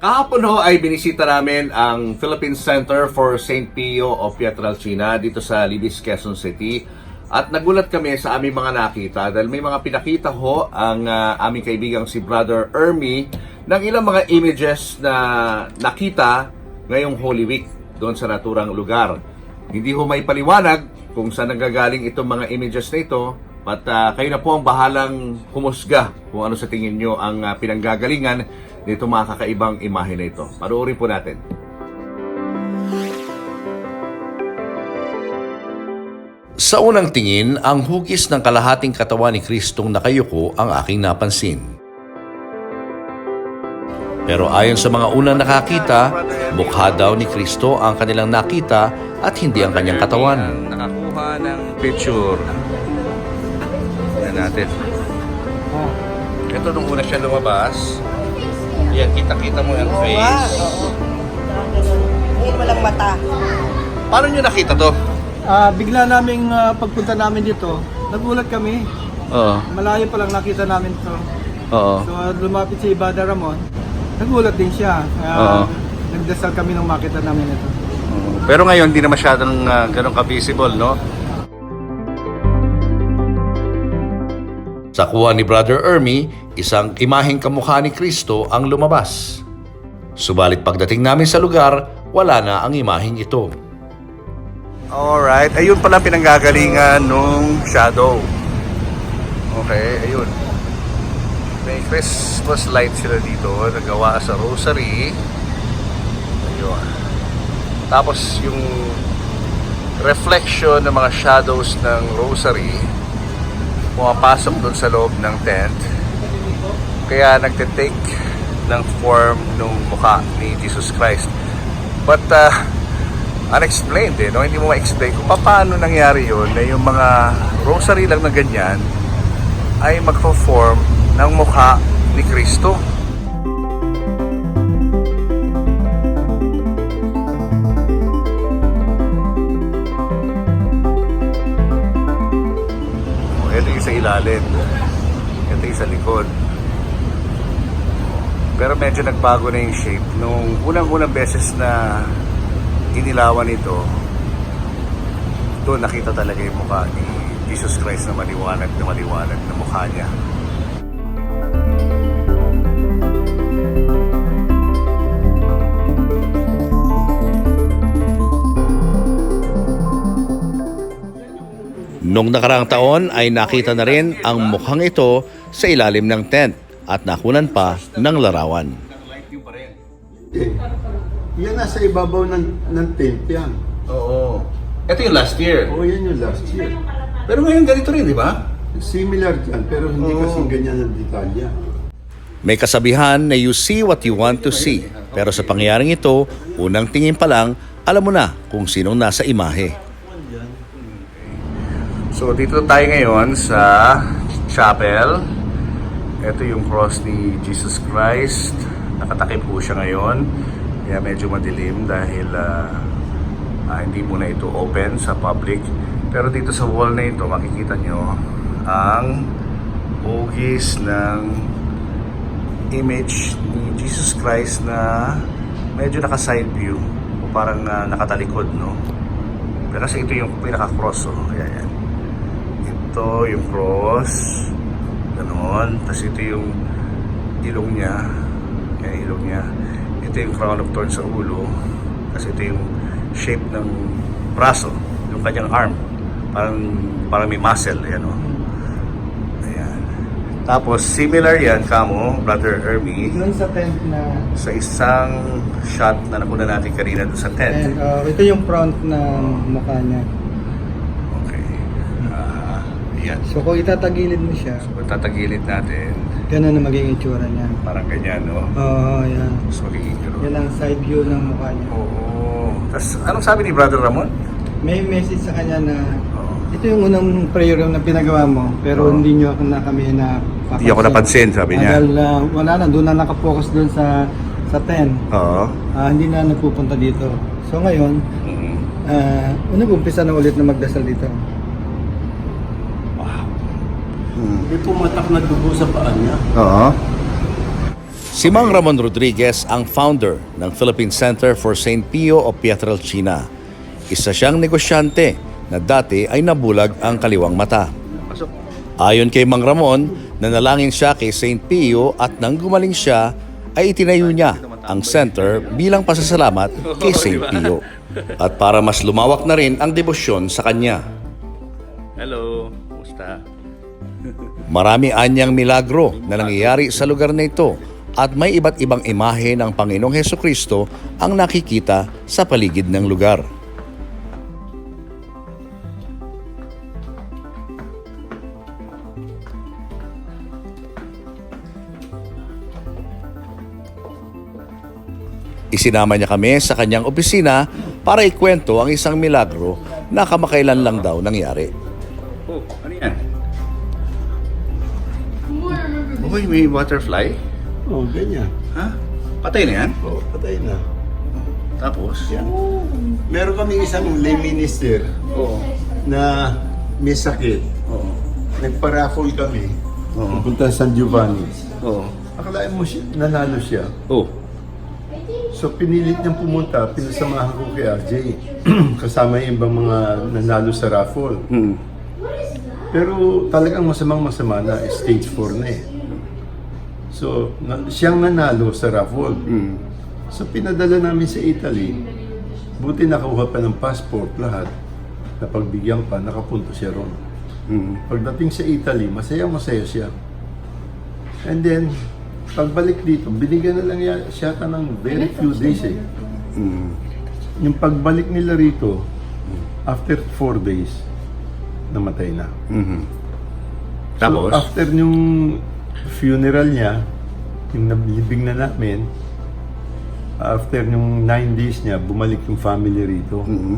Kahapon ho ay binisita namin ang Philippine Center for St. Pio of Pietrelcina dito sa Libis, Quezon City. At nagulat kami sa aming mga nakita dahil may mga pinakita ho ang ah, aming kaibigang si Brother Ermi ng ilang mga images na nakita ngayong Holy Week doon sa naturang lugar. Hindi ho may paliwanag kung saan nanggagaling itong mga images na ito at ah, kayo na po ang bahalang humusga kung ano sa tingin nyo ang ah, pinanggagalingan nito mga kakaibang imahe na ito. Panoorin po natin. Sa unang tingin, ang hugis ng kalahating katawan ni Kristong nakayuko ang aking napansin. Pero ayon sa mga unang nakakita, mukha daw ni Kristo ang kanilang nakita at hindi ang kanyang katawan. Nakakuha ng picture. Yan natin. Ito nung una siya lumabas. Yan, kita-kita mo yung face. Ngayon walang mata. Paano nyo nakita to? Ah, bigla naming ah, pagpunta namin dito, nagulat kami. Oo. Malayo pa lang nakita namin to. Oo. So ah, lumapit si Ibada Ramon, nagulat din siya. Kaya Oo. nagdasal kami nung makita namin ito. Pero ngayon, hindi na masyadong uh, ganun ka-visible, no? Sa kuha ni Brother Ermi, isang imaheng kamukha ni Kristo ang lumabas. Subalit pagdating namin sa lugar, wala na ang imaheng ito. Alright, ayun pala pinanggagalingan nung shadow. Okay, ayun. May Christmas light sila dito, nagawa sa rosary. Ayun. Tapos yung reflection ng mga shadows ng rosary pumapasok doon sa loob ng tent. Kaya nagte-take ng form ng mukha ni Jesus Christ. But uh, unexplained eh, no? Hindi mo ma-explain kung paano nangyari yun na yung mga rosary lang na ganyan ay magpo-form ng mukha ni Kristo. Ilalim. Ito yung sa likod. Pero medyo nagbago na yung shape. Nung unang-unang beses na inilawan ito, doon nakita talaga yung mukha ni Jesus Christ na maliwanag na maliwanag na mukha niya. Noong nakaraang taon ay nakita na rin ang mukhang ito sa ilalim ng tent at nakunan pa ng larawan. Eh, yan nasa ibabaw ng, ng tent yan. Oo. Ito yung last year. O yan yung last year. Pero ngayon ganito rin, di ba? Similar dyan, pero hindi Oo. kasing ganyan ang detalya. May kasabihan na you see what you want to see. Pero sa pangyayaring ito, unang tingin pa lang, alam mo na kung sinong nasa imahe. So dito tayo ngayon sa chapel. Ito yung cross ni Jesus Christ. Nakatakip po siya ngayon. Kaya medyo madilim dahil ah, ah, hindi muna ito open sa public. Pero dito sa wall na ito, makikita nyo ang hugis ng image ni Jesus Christ na medyo naka-side view o parang ah, nakatalikod, no? Pero kasi ito yung pinaka-cross, oh. Ayan, yan. Ito yung cross. Ganon. Tapos ito yung ilong niya. Yan, ilong niya. Ito yung crown of thorns sa ulo. Kasi ito yung shape ng braso. Yung kanyang arm. Parang, parang may muscle. Ayan, oh. Ayan. Tapos, similar yan, kamo, Brother Ermi, Doon sa tent na, sa isang shot na nakuna natin kanina doon sa tent. and, ah, ito yung front ng mukha niya. Okay. Ah, yan. So kung itatagilid mo siya, So, tatagilid natin. ganun na magiging itsura niya. Parang ganyan, no? Oo, yan. So, magiging ganun. Yan ang side view ng mukha niya. Oo. Tapos, anong sabi ni Brother Ramon? May message sa kanya na Oo. ito yung unang prayer room na pinagawa mo, pero Oo. hindi nyo na kami na Hindi ako napansin, sabi niya. Dahil ah, wala na, doon na nakapokus doon sa sa tent. Oo. Ah, hindi na nagpupunta dito. So ngayon, Mm. uh, nag-umpisa na ulit na magdasal dito. Mm. May pumatak na dugo sa paa niya. Oo. Si Mang Ramon Rodriguez ang founder ng Philippine Center for St. Pio of Pietrelcina. Isa siyang negosyante na dati ay nabulag ang kaliwang mata. Ayon kay Mang Ramon, nanalangin siya kay St. Pio at nang gumaling siya, ay itinayo niya ang center bilang pasasalamat kay St. Pio. At para mas lumawak na rin ang debosyon sa kanya. Hello, kumusta? Marami anyang milagro na nangyayari sa lugar na ito at may iba't ibang imahe ng Panginoong Heso Kristo ang nakikita sa paligid ng lugar. Isinama niya kami sa kanyang opisina para ikwento ang isang milagro na kamakailan lang daw nangyari. Uy, may butterfly? Oh, ganyan. Ha? Patay na yan? Oh, patay na. Tapos? Yan. Meron kami isang lay minister Oo. na may sakit. Oo. Nagpa-raffle kami. Oo. Pupunta sa San Giovanni. Oo. Akalain mo siya, nanalo siya. Oh. So pinilit niyang pumunta, pinasamahan ko kay RJ. Kasama yung ibang mga nanalo sa raffle. Hmm. Pero talagang masamang masama na, stage 4 na eh. So, na, siyang nanalo sa raffle. Hmm. So, pinadala namin sa Italy. Buti nakuha pa ng passport lahat. Napagbigyan pa, nakapunto siya ron. Hmm. Pagdating sa Italy, masaya-masaya siya. And then, pagbalik dito, binigyan na lang ya- siya ka ng very few days eh. Hmm. Yung pagbalik nila rito, after 4 days, namatay na. Mhm. So, Tapos? after yung funeral niya, yung nabilibing na namin, after yung 9 days niya, bumalik yung family rito. Mhm.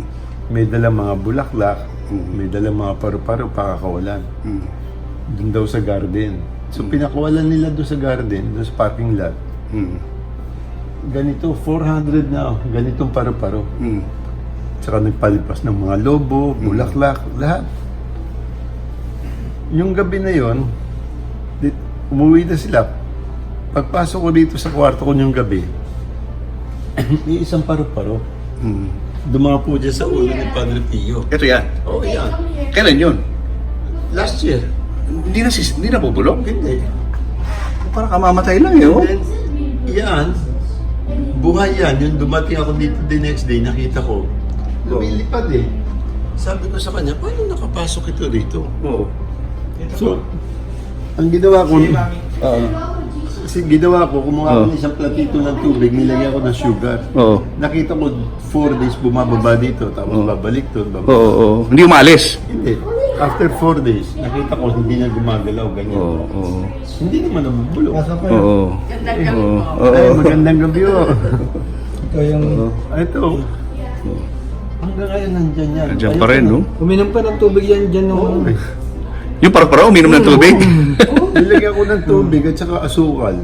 May dala mga bulaklak, may dala mga paru-paro, pakakawalan. Mhm. Doon daw sa garden. So pinakawalan nila doon sa garden, doon sa parking lot. Mhm. Ganito, 400 na, ganitong paru-paro. Mhm. Tsaka nagpalipas ng mga lobo, bulaklak, lahat. Yung gabi na yon, umuwi na sila. Pagpasok ko dito sa kwarto ko yung gabi, may isang paru-paro. Mhm. Dumapo dyan sa ulo ni Padre Pio. Ito yan. Oo, oh, yan. Kailan yun? Last year. Hindi na, sis, hindi na bubulok? Hindi. Parang kamamatay lang eh, oh. Then, yan, buhay yan. Yung dumating ako dito the next day, nakita ko, lumilipad eh. Sabi ko sa kanya, paano nakapasok ito dito? Oo. So, ang ginawa ko, Oo. kasi ginawa ko, kumuha ko ng isang platito ng tubig, nilagyan ko ng sugar. Oo. Nakita ko, four days bumababa dito, tapos babalik to, babalik. Oo, oo. Hindi umalis? Hindi. After four days, nakita ko hindi na gumagalaw, ganyan. Oo, oo. Hindi naman nabubulong. Oo. Oo. Ay, magandang gabi oh. Ito yung Ito. Hanggang ngayon nandyan yan. Nandiyan pa rin, no? uminom pa ng tubig yan dyan nung Yung para-para, uminom ng tubig? Nilagyan ko ng tubig at saka asukal.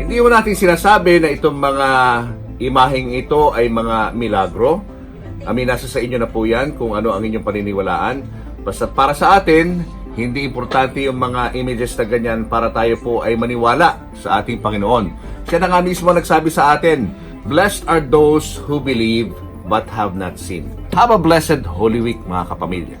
Hindi mo natin sinasabi na itong mga imaheng ito ay mga milagro. Amin, nasa sa inyo na po yan kung ano ang inyong paniniwalaan. Basta para sa atin, hindi importante yung mga images na ganyan para tayo po ay maniwala sa ating Panginoon. Siya na nga mismo nagsabi sa atin, Blessed are those who believe but have not seen. Have a blessed Holy Week mga kapamilya.